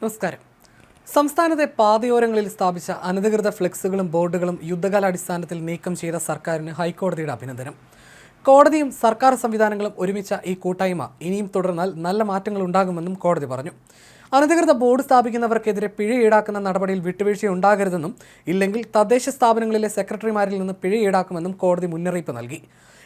നമസ്കാരം. സംസ്ഥാനത്തെ പാതയോരങ്ങളിൽ സ്ഥാപിച്ച അനധികൃത ഫ്ലെക്സുകളും ബോർഡുകളും യുദ്ധകാലാടിസ്ഥാനത്തിൽ നീക്കം ചെയ്ത സർക്കാരിന് ഹൈക്കോടതിയുടെ അഭിനന്ദനം. കോടതിയും സർക്കാർ സംവിധാനങ്ങളും ഒരുമിച്ച ഈ കൂട്ടായ്മ ഇനിയും തുടർന്നാൽ നല്ല മാറ്റങ്ങൾ ഉണ്ടാകുമെന്നും കോടതി പറഞ്ഞു. അനധികൃത ബോർഡ് സ്ഥാപിക്കുന്നവർക്കെതിരെ പിഴ ഈടാക്കുന്ന നടപടിയിൽ വിട്ടുവീഴ്ച ഉണ്ടാകരുതെന്നും ഇല്ലെങ്കിൽ തദ്ദേശ സ്ഥാപനങ്ങളിലെ സെക്രട്ടറിമാരിൽ നിന്ന് പിഴ ഈടാക്കുമെന്നും കോടതി മുന്നറിയിപ്പ് നൽകി.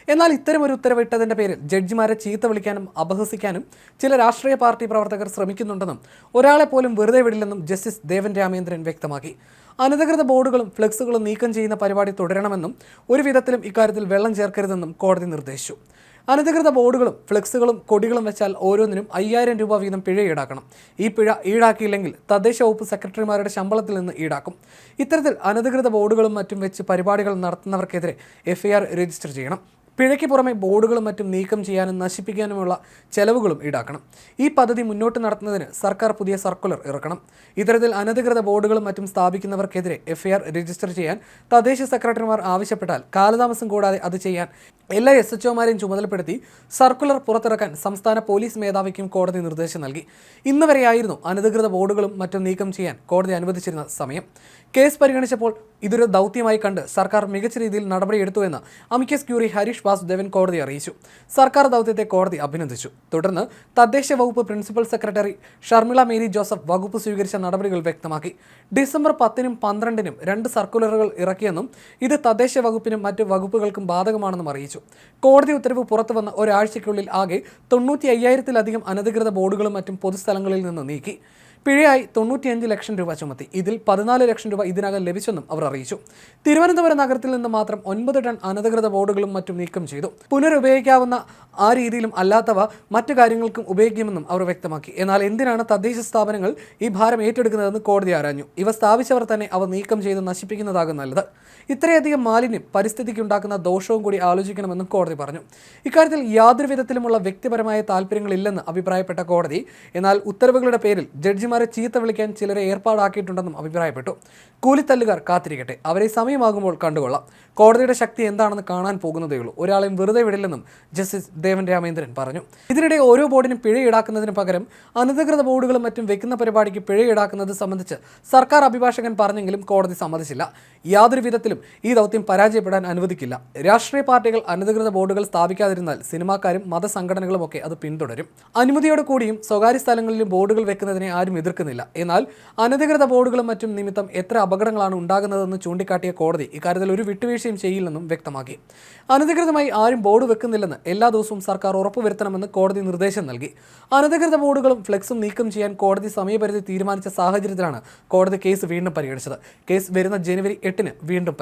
എന്നാൽ ഇത്തരമൊരു ഉത്തരവിട്ടതിന്റെ പേരിൽ ജഡ്ജിമാരെ ചീത്ത വിളിക്കാനും അപഹസിക്കാനും ചില രാഷ്ട്രീയ പാർട്ടി പ്രവർത്തകർ ശ്രമിക്കുന്നുണ്ടെന്നും ഒരാളെ പോലും വെറുതെ വിടില്ലെന്നും ജസ്റ്റിസ് ദേവൻ രാമേന്ദ്രൻ വ്യക്തമാക്കി. അനധികൃത ബോർഡുകളും ഫ്ലെക്സുകളും നീക്കം ചെയ്യുന്ന പരിപാടി തുടരണമെന്നും ഒരു ഇക്കാര്യത്തിൽ വെള്ളം ചേർക്കരുതെന്നും കോടതി നിർദ്ദേശിച്ചു. അനധികൃത ബോർഡുകളും ഫ്ലെക്സുകളും കൊടികളും വെച്ചാൽ ഓരോന്നിനും അയ്യായിരം രൂപ വീതം പിഴ ഈടാക്കണം. ഈ പിഴ ഈടാക്കിയില്ലെങ്കിൽ തദ്ദേശ വകുപ്പ് സെക്രട്ടറിമാരുടെ ശമ്പളത്തിൽ നിന്ന് ഈടാക്കും. ഇത്തരത്തിൽ അനധികൃത ബോർഡുകളും മറ്റും വെച്ച് പരിപാടികൾ നടത്തുന്നവർക്കെതിരെ എഫ്ഐആർ രജിസ്റ്റർ ചെയ്യണം. പിഴയ്ക്ക് പുറമെ ബോർഡുകളും മറ്റും നീക്കം ചെയ്യാനും നശിപ്പിക്കാനുമുള്ള ചെലവുകളും ഈടാക്കണം. ഈ പദ്ധതി മുന്നോട്ട് നടത്തുന്നതിന് സർക്കാർ പുതിയ സർക്കുലർ ഇറക്കണം. ഇത്തരത്തിൽ അനധികൃത ബോർഡുകളും മറ്റും സ്ഥാപിക്കുന്നവർക്കെതിരെ എഫ്ഐആർ രജിസ്റ്റർ ചെയ്യാൻ തദ്ദേശ സെക്രട്ടറിമാർ ആവശ്യപ്പെട്ടാൽ കാലതാമസം കൂടാതെ അത് ചെയ്യാൻ എല്ലാ എസ് എച്ച് ഒമാരെയും ചുമതലപ്പെടുത്തി സർക്കുലർ പുറത്തിറക്കാൻ സംസ്ഥാന പോലീസ് മേധാവിക്കും കോടതി നിർദ്ദേശം നൽകി. ഇന്ന് വരെയായിരുന്നു അനധികൃത ബോർഡുകളും മറ്റും നീക്കം ചെയ്യാൻ കോടതി അനുവദിച്ചിരുന്ന സമയം. കേസ് പരിഗണിച്ചപ്പോൾ ഇതൊരു ദൗത്യമായി കണ്ട് സർക്കാർ മികച്ച രീതിയിൽ നടപടിയെടുത്തുവെന്ന് അമിക്കസ് ക്യൂറി ഹരീഷ് വാസുദേവൻ കോടതി അറിയിച്ചു. സർക്കാർ ദൗത്യത്തെ കോടതി അഭിനന്ദിച്ചു. തുടർന്ന് തദ്ദേശ വകുപ്പ് പ്രിൻസിപ്പൽ സെക്രട്ടറി ഷർമിള മേരി ജോസഫ് വകുപ്പ് സ്വീകരിച്ച നടപടികൾ വ്യക്തമാക്കി. ഡിസംബർ പത്തിനും പന്ത്രണ്ടിനും രണ്ട് സർക്കുലറുകൾ ഇറക്കിയെന്നും ഇത് തദ്ദേശ വകുപ്പിനും മറ്റ് വകുപ്പുകൾക്കും ബാധകമാണെന്നും അറിയിച്ചു. കോടതി ഉത്തരവ് പുറത്തുവന്ന ഒരാഴ്ചയ്ക്കുള്ളിൽ ആകെ തൊണ്ണൂറ്റി അയ്യായിരത്തിലധികം അനധികൃത ബോർഡുകളും മറ്റും പൊതുസ്ഥലങ്ങളിൽ നിന്ന് നീക്കി. പിഴയായി തൊണ്ണൂറ്റിയഞ്ച് ലക്ഷം രൂപ ചുമത്തി. ഇതിൽ പതിനാല് ലക്ഷം രൂപ ഇതിനകം ലഭിച്ചെന്നും അവർ അറിയിച്ചു. തിരുവനന്തപുരം നഗരത്തിൽ നിന്ന് മാത്രം ഒൻപത് ടൺ അനധികൃത ബോർഡുകളും മറ്റും നീക്കം ചെയ്തു. പുനരുപയോഗിക്കാവുന്ന ആ രീതിയിലും അല്ലാത്തവ മറ്റു കാര്യങ്ങൾക്കും ഉപയോഗിക്കുമെന്നും അവർ വ്യക്തമാക്കി. എന്നാൽ എന്തിനാണ് തദ്ദേശ സ്ഥാപനങ്ങൾ ഈ ഭാരം ഏറ്റെടുക്കുന്നതെന്ന് കോടതി ആരാഞ്ഞു. ഇവ സ്ഥാപിച്ചവർ തന്നെ അവ നീക്കം ചെയ്ത് നശിപ്പിക്കുന്നതാകും നല്ലത്. ഇത്രയധികം മാലിന്യം പരിസ്ഥിതിക്ക് ഉണ്ടാക്കുന്ന ദോഷവും കൂടി ആലോചിക്കണമെന്നും കോടതി പറഞ്ഞു. ഇക്കാര്യത്തിൽ യാതൊരു വിധത്തിലുമുള്ള വ്യക്തിപരമായ താല്പര്യങ്ങളില്ലെന്ന് അഭിപ്രായപ്പെട്ട കോടതി എന്നാൽ ഉത്തരവുകളുടെ പേരിൽ ജഡ്ജിമാരെ ചീത്ത വിളിക്കാൻ ചിലരെ ഏർപ്പാടാക്കിയിട്ടുണ്ടെന്നും അഭിപ്രായപ്പെട്ടു. കൂലിത്തല്ലുകാർ കാത്തിരിക്കട്ടെ. അവരെ സമയമാകുമ്പോൾ കണ്ടുകൊള്ളാം. കോടതിയുടെ ശക്തി എന്താണെന്ന് കാണാൻ പോകുന്നതേയുള്ളൂ. ഒരാളെയും വെറുതെ വിടില്ലെന്നും ജസ്റ്റിസ് ദേവൻ രാമേന്ദ്രൻ പറഞ്ഞു. ഇതിനിടെ ഓരോ ബോർഡിനും പിഴ ഈടാക്കുന്നതിന് പകരം അനധികൃത ബോർഡുകളും മറ്റും വെക്കുന്ന പരിപാടിക്ക് പിഴ ഈടാക്കുന്നത് സംബന്ധിച്ച് സർക്കാർ അഭിഭാഷകൻ പറഞ്ഞെങ്കിലും കോടതി സമ്മതിച്ചില്ല. യാതൊരു വിധത്തിലും ഈ ദൗത്യം പരാജയപ്പെടാൻ അനുവദിക്കില്ല. രാഷ്ട്രീയ പാർട്ടികൾ അനധികൃത ബോർഡുകൾ സ്ഥാപിക്കാതിരുന്നാൽ സിനിമാക്കാരും മതസംഘടനകളും ഒക്കെ അത് പിന്തുടരും. അനുമതിയോട് കൂടിയും സ്വകാര്യ സ്ഥലങ്ങളിലും ബോർഡുകൾ വെക്കുന്നതിനെ ആരും എതിർക്കുന്നില്ല. എന്നാൽ അനധികൃത ബോർഡുകളും മറ്റും നിമിത്തം എത്ര അപകടങ്ങളാണ് ഉണ്ടാകുന്നതെന്ന് ചൂണ്ടിക്കാട്ടിയ കോടതി ഇക്കാര്യത്തിൽ ഒരു വിട്ടുവീഴ്ചയും ചെയ്യില്ലെന്നും വ്യക്തമാക്കി. അനധികൃതമായി ആരും ബോർഡ് വെക്കുന്നില്ലെന്ന് എല്ലാ ദിവസവും സർക്കാർ ഉറപ്പുവരുത്തണമെന്ന് കോടതി നിർദ്ദേശം നൽകി. അനധികൃത ബോർഡുകളും ഫ്ലെക്സും നീക്കം ചെയ്യാൻ കോടതി സമയപരിധി തീരുമാനിച്ച സാഹചര്യത്തിലാണ് കോടതി കേസ് വീണ്ടും പരിഗണിച്ചത്. കേസ് വരുന്ന ജനുവരി എട്ടിന് വീണ്ടും